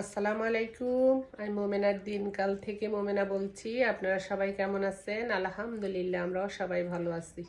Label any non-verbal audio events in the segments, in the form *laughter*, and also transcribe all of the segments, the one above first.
আসসালামু আলাইকুম। আমি মোমেনার দিনকাল থেকে মোমেনা বলছি। আপনারা সবাই কেমন আছেন? আলহামদুলিল্লাহ, আমরাও সবাই ভালো আছি।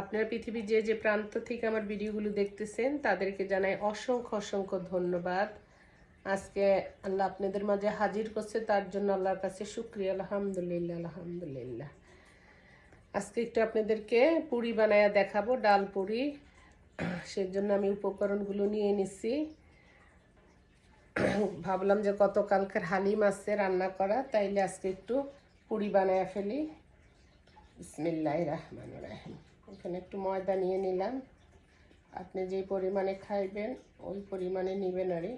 আপনারা পৃথিবীর যে যে প্রান্ত থেকে আমার ভিডিওগুলো দেখতেছেন, তাদেরকে জানাই অসংখ্য অসংখ্য ধন্যবাদ। আজকে আল্লাহ আপনাদের মাঝে হাজির করছে, তার জন্য আল্লাহর কাছে শুক্রিয়া। আলহামদুলিল্লাহ আলহামদুলিল্লাহ। আজকে একটু আপনাদেরকে পুরি বানায়া দেখাবো, ডাল পুরি। সেজন্য আমি উপকরণগুলো নিয়ে নিছি। ভাবলাম যে গতকালকের হালিম আছে রান্না করা, তাইলে আজকে একটু পুরি বানায় ফেলি। বিসমিল্লাহ রহমান রাহিম। এখানে একটু ময়দা নিয়ে নিলাম। আপনি যেই পরিমাণে খাইবেন, ওই পরিমাণে নেবেন আরে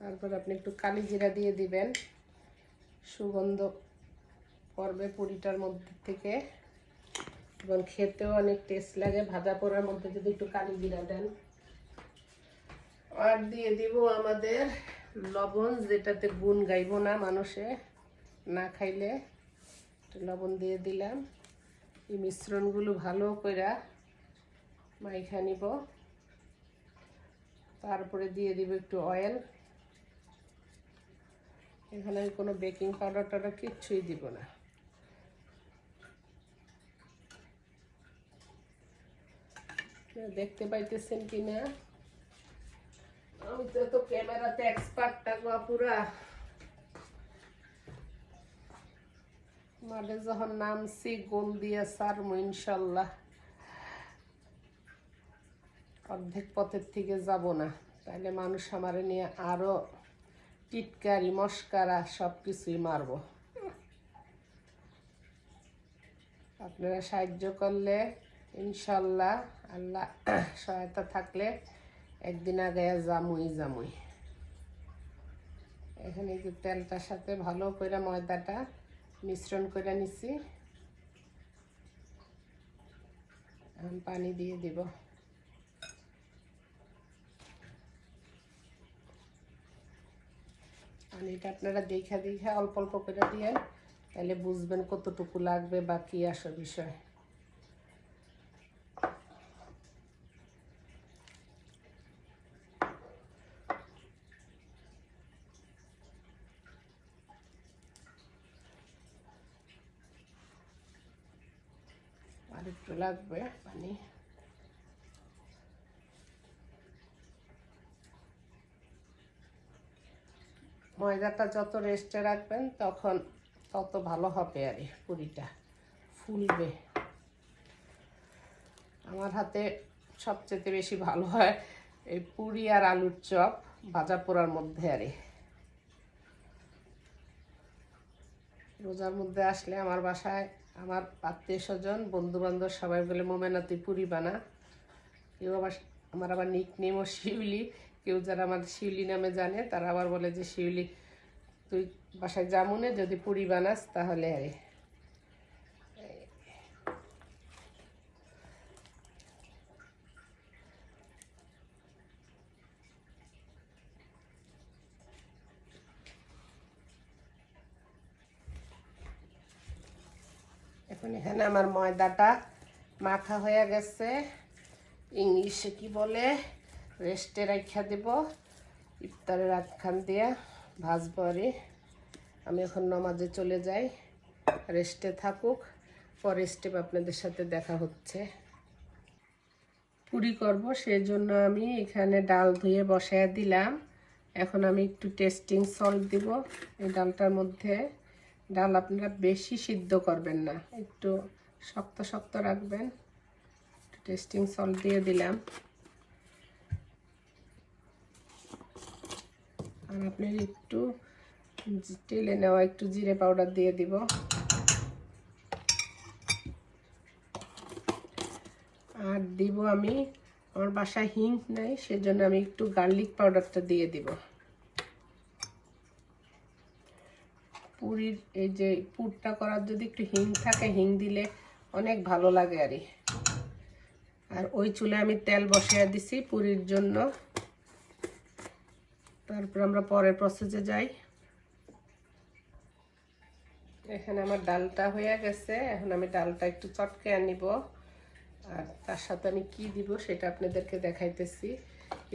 তারপর আপনি একটু কালি জিরা দিয়ে দিবেন। সুগন্ধ পড়বে পুরিটার মধ্যে থেকে। এবং খেতেও অনেক টেস্ট লাগে। ভাজা পোড়ার মধ্যে যদি একটু কালি জিরা দেন। আর দিয়ে দিব আমাদের লবণ, যেটাতে গুণ গাইব না মানুষে, না খাইলে। লবণ দিয়ে দিলাম। এই মিশ্রণগুলো ভালো করে মাইখা নিব। তারপরে দিয়ে দিব একটু অয়েল এখানে কোনো বেকিং পাউডার টাউডার কিচ্ছুই দিব না। দেখতে পাইতেছেন কিনা? আমি তো তো ক্যামেরাতে এক্সপার্ট টাকা পুরা মাঠে যখন নামছি, গোল দিয়ে সারমো ইনশাল্লাহ। অর্ধেক পথের থেকে যাব না। তাহলে মানুষ আমারে নিয়ে আরও টিটকারি, মস্কারা সব কিছুই মারবো। আপনারা সাহায্য করলে ইনশাল্লাহ আল্লাহ *clears throat* সহায়তা থাকলে একদিন আগে জামুই জামুই। এখানে যে তেলটার সাথে ভালো করে ময়দাটা মিশ্রণ করে নিছি। পানি দিয়ে দিব। পানিটা আপনারা দেখা দেখা অল্প অল্প করে দিয়ে তাহলে বুঝবেন কতটুকু লাগবে বা কী আসে বিষয় আর একটু লাগবে পানি ময়দাটা যত রেস্টে রাখবেন, তখন তত ভালো হবে আর পুরিটা। ফুলবে। আমার হাতে সবচেয়ে বেশি ভালো হয় এই পুরি আর আলুর চপ ভাজা পোড়ার মধ্যে আরে রোজার মধ্যে আসলে আমার বাসায় আমার আত্মীয় স্বজন, বন্ধুবান্ধব সবাই বলে মোমেনা, তুই পুরি বানা। কেউ আবার আমার আবার নিক নেমও শিউলি। কেউ যারা আমার শিউলি নামে জানে, তারা আবার বলে যে, শিউলি, তুই বাসায় জামুনে যদি পুরি বানাস, তাহলে আরে এখন এখানে আমার ময়দাটা মাখা হয়ে গেছে। ইংলিশে কি বলে? রেস্টে রাখা দেব। ইফতারের আটখান দিয়ে ভাজবো আরে। আমি এখন নমাজে চলে যাই। রেস্টে থাকুক, পরে স্টেপ আপনাদের সাথে দেখা হচ্ছে। পুরি করব সেই জন্য আমি এখানে ডাল ধুয়ে বসায় দিলাম। এখন আমি একটু টেস্টিং সল্ট দিব এই ডালটার মধ্যে। ডাল আপনারা বেশি সিদ্ধ করবেন না। একটু শক্ত শক্ত রাখবেন। টেস্টিং সল্ট দিয়ে দিলাম। আর আপনি একটু টেলে নেওয়া একটু জিরে পাউডার দিয়ে দিব। আর দিব আমি, আমার বাসায় হিং নেই, সেজন্য আমি একটু গার্লিক পাউডারটা দিয়ে দিব। পুরীর এই যে পুরটা করার যদি একটু হিং থাকে, হিং দিলে অনেক ভালো লাগে আরই আর ওই চুলে আমি তেল বসিয়ে দিছি পুরীর জন্য। তারপর আমরা পরের প্রসেসে যাই। এখানে আমার ডালটা হয়ে গেছে। এখন আমি ডালটা একটু চটকে আনিব। আর তার সাথে আমি কি দিব সেটা আপনাদেরকে দেখাইতেছি।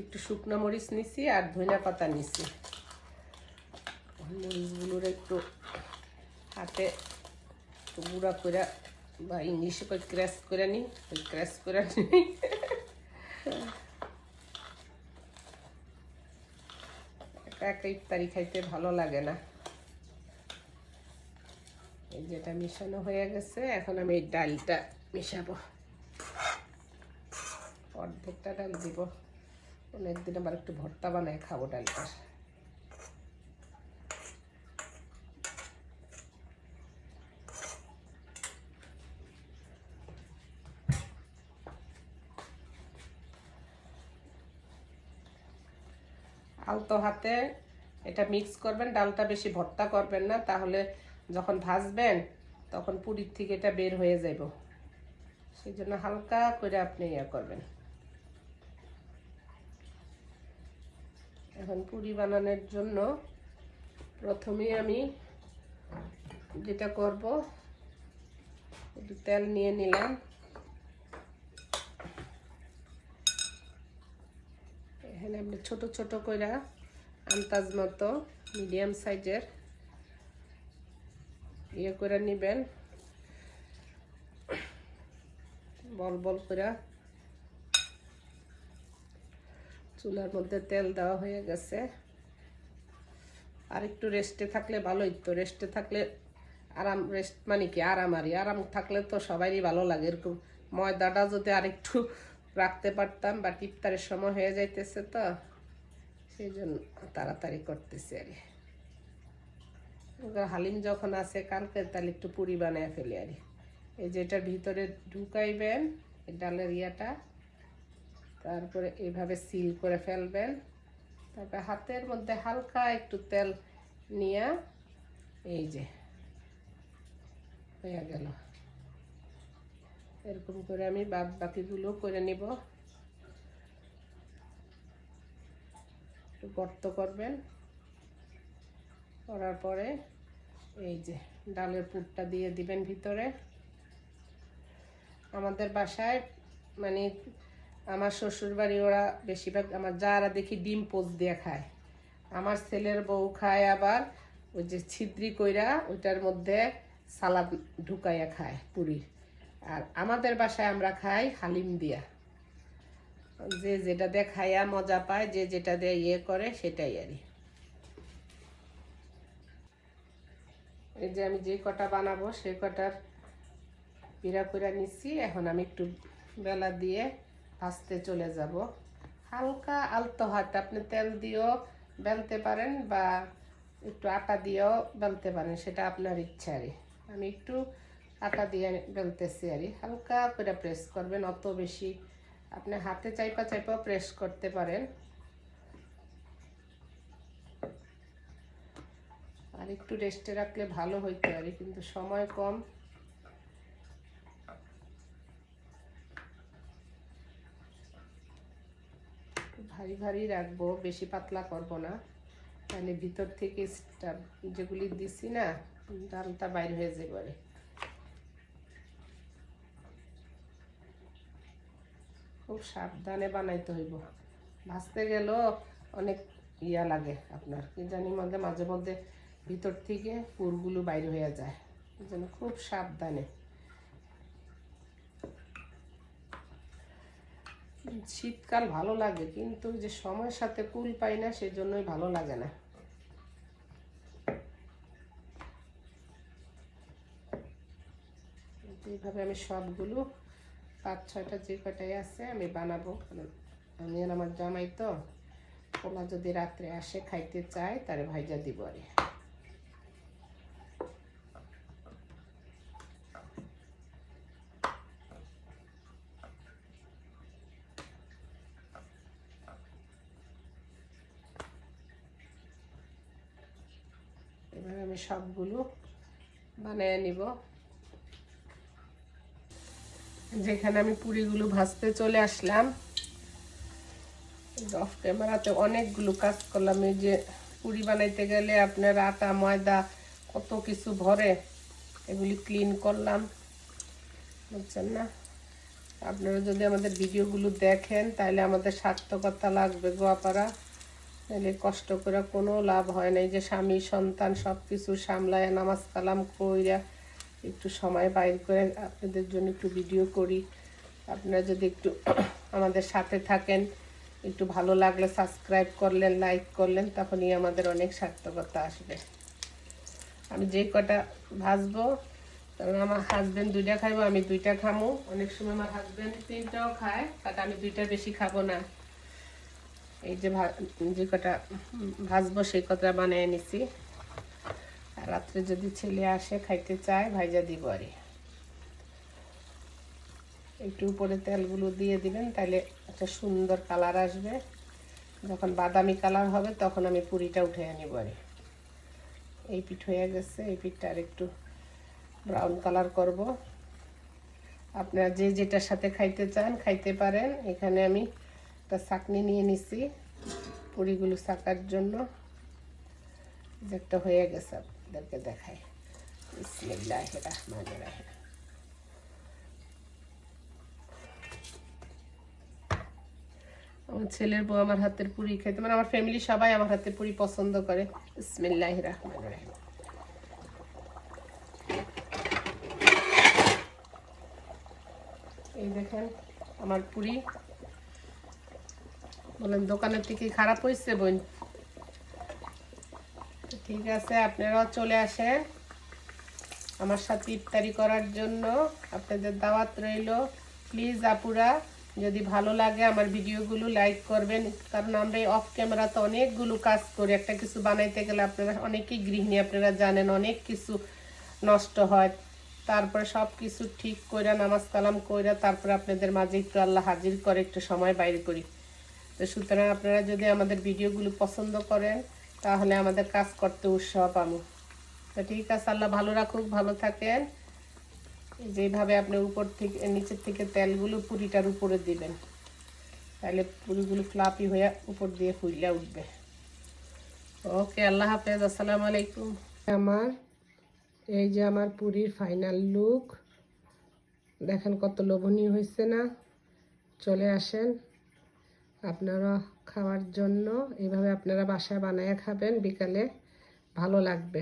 একটু শুকনো মরিচ নিছি আর ধনিয়া পাতা নিছি। মরিচগুলোর একটু হাতে একটু গুঁড়া করে বা ইংলিশে করে ক্র্যাশ করে নিই ওই ক্র্যাশ করে নিই একা একা ইফতারি খাইতে ভালো লাগে না. এই যেটা মিশানো হয়ে গেছে, এখন আমি এই ডালটা মিশাবো। অর্ধেকটা ডাল দিব। অনেকদিন আবার একটু ভর্তা বানায় খাব ডালটার আলতো হাতে এটা মিক্স করবেন, ডালটা বেশি ভর্তা করবেন না, তাহলে যখন ভাজবেন তখন পুরীর থেকে এটা বের হয়ে যাব সেই জন্য হালকা করে আপনি ইয়ে করবেন। এখন পুরি বানানোর জন্য প্রথমে আমি যেটা করব, একটু তেল নিয়ে নিলাম। এখানে আপনি ছোট ছোট করে আন্দাজ মতো মিডিয়াম সাইজের ইয়ে করে নেবেন বল বল করে চুলার মধ্যে তেল দেওয়া হয়ে গেছে আর একটু রেস্টে থাকলে ভালোই তো রেস্টে থাকলে আরাম রেস্ট মানে কি আরাম আরই আরাম থাকলে তো সবারই ভালো লাগে এরকম ময়দাটা যদি আরেকটু রাখতে পারতাম বা ইফতারের সময় হয়ে যাইতেছে তো সেই জন্য তাড়াতাড়ি করতেছি আর হালিম যখন আছে কালকে, তাহলে একটু পুরি বানায় ফেলি আর এই যেটার ভিতরে ঢুকাইবেন ডালের ইয়াটা, তারপরে এইভাবে সিল করে ফেলবেন। তারপরে হাতের মধ্যে হালকা একটু তেল নিয়ে, এই যে, হয়ে গেল। এরকম করে আমি বাদ বাকিগুলো করে নিব। একটু গর্ত করবেন করার পরে এই যে ডালের পুরটা দিয়ে দিবেন ভিতরে। আমাদের বাসায় মানে আমার শ্বশুর বাড়ি ওরা বেশিরভাগ আমার যারা দেখি ডিম পোচ দিয়ে খায়। আমার ছেলের বউ খায় আবার ওই যে ছিদ্রি কইরা ওইটার মধ্যে সালাদ ঢুকাইয়া খায় পুরি আর আমাদের বাসায় আমরা খাই হালিম দিয়া। যে যেটা দিয়ে খাইয়া মজা পায়, যে যেটা দিয়ে ইয়ে করে, সেটাই আরই এই যে আমি যে কটা বানাবো, সে কটার পিড়া পিড়া নিচ্ছি। এখন আমি একটু বেলা দিয়ে ভাজতে চলে যাব। হালকা আলতো হাতে, আপনি তেল দিয়েও বেলতে পারেন বা একটু আটা দিয়েও বেলতে পারেন, সেটা আপনার ইচ্ছা আরই আমি একটু আটা দিয়ে বেলতেছি আরই হালকা করে প্রেস করবেন, অত বেশি আপনি হাতে চাইপা চাইপা প্রেস করতে পারেন। আর একটু রেস্টে রাখলে ভালো হইতে পারে, কিন্তু সময় কম। ভারী ভারী রাখব, বেশি পাতলা করব না। তাহলে ভিতর থেকে যেগুলি দিছি না, ডালটা বাইর হয়ে যাবে। খুব সাবধানে বানাইতে হইব। ভাজতে গেলেও অনেক ইয়া লাগে আপনার। কি জানি মধ্যে, মাঝে মধ্যে ভিতর থেকে পুরগুলো বাইর হয়ে যায়। এই জন্য খুব সাবধানে। শীতকাল ভালো লাগে, কিন্তু যে সময়ের সাথে কুল পাই না, সেজন্যই ভালো লাগে না। এইভাবে আমি সবগুলো পাঁচ ছয়টা যে কটাই আছে, আমি বানাবো। আমি আর আমার জামাই তো ওলা যদি রাত্রে আসে খাইতে চায়, তারে ভাইজা দিব আর। এবার আমি সবগুলো বানিয়ে নিব। যেখানে আমি পুরিগুলো ভাজতে চলে আসলাম অফ ক্যামেরাতে অনেকগুলো কাজ করলাম। এই যে পুরি বানাইতে গেলে আপনার আটা, ময়দা, কত কিছু ভরে এগুলি ক্লিন করলাম। বুঝছেন না? আপনারা যদি আমাদের ভিডিওগুলো দেখেন, তাহলে আমাদের সার্থকতা লাগবে গোয়াপাড়া তাহলে কষ্ট করে কোনো লাভ হয় না। এই যে স্বামী, সন্তান সব কিছু সামলায় নামাজ কালাম কইরা একটু সময় বাইর করে আপনাদের জন্য একটু ভিডিও করি। আপনারা যদি একটু *clears throat* আমাদের সাথে থাকেন, একটু ভালো লাগলে সাবস্ক্রাইব করলেন লাইক করলেন, তখনই আমাদের অনেক সার্থকতা আসবে। আমি যে কটা ভাজবো, কারণ আমার হাজব্যান্ড দুইটা খাইবো, আমি দুইটা খামো। অনেক সময় আমার হাজব্যান্ড তিনটাও খায় বাট আমি দুইটা বেশি খাব না। এই যে ভা- যে কটা ভাজবো, সেই কটা বানিয়ে নিছি। রাত্রে যদি ছেলে আসে, খাইতে চায়, ভাইজা দিব আরে। একটু উপরে তেলগুলো দিয়ে দিবেন তাহলে একটা সুন্দর কালার আসবে। যখন বাদামি কালার হবে, তখন আমি পুরিটা উঠে নিব আরে। এই পিঠ হয়ে গেছে, এই পিঠটা আর একটু ব্রাউন কালার করব। আপনারা যে যেটার সাথে খাইতে চান, খাইতে পারেন। এখানে আমি একটা চাকনি নিয়ে নিছি, পুরিগুলো চাকার জন্য। যে একটা হয়ে গেছে আপনাদেরকে দেখাই বিসমিল্লাহ রহমান রাহিম। আমার ছেলের বউ আমার হাতের পুরি খেতে মানে আমার ফ্যামিলি সবাই আমার হাতের পুরি পছন্দ করে। বিসমিল্লাহ রহমান রাহিম। এই দেখেন আমার পুরি। বলেন, দোকানের থেকে খারাপ হয়েছে বোন? ঠিক আছে, আপনারাও চলে আসেন। আমার সাথে ইফতারি করার জন্য আপনাদের দাওয়াত রইল। প্লিজ আপুরা, যদি ভালো লাগে আমার ভিডিওগুলো লাইক করবেন, কারণ আমরা এই অফ ক্যামেরাতে অনেকগুলো কাজ করি। একটা কিছু বানাইতে গেলে আপনারা অনেকেই গৃহিণী, আপনারা জানেন, অনেক কিছু নষ্ট হয়। তারপরে সব কিছু ঠিক কইরা, নামাজ কালাম কইরা, তারপরে আপনাদের মাঝে একটু আল্লাহ হাজির করে, একটু সময় বাইরে করি। তো সুতরাং আপনারা যদি আমাদের ভিডিওগুলো পছন্দ করেন তাহলে আমাদের কাজ করতে উৎসাহ পাবো। তো ঠিক আছে, আল্লাহ ভালো রাখুক, ভালো থাকেন। যেভাবে আপনি উপর থেকে, নিচের থেকে তেলগুলো পুরিটার উপরে দিবেন। তাহলে পুরিগুলো ফ্লাপি হয়ে উপর দিয়ে ফুইলা উঠবে। ওকে, আল্লাহ হাফেজ, আসসালামু আলাইকুম। আমার, এই যে আমার পুরীর ফাইনাল লুক দেখেন কত লোভনীয় হয়েছে না? চলে আসেন। আপনারা খাওয়ার জন্য এভাবে আপনারা বাসায় বানায় খাবেন বিকালে ভালো লাগবে।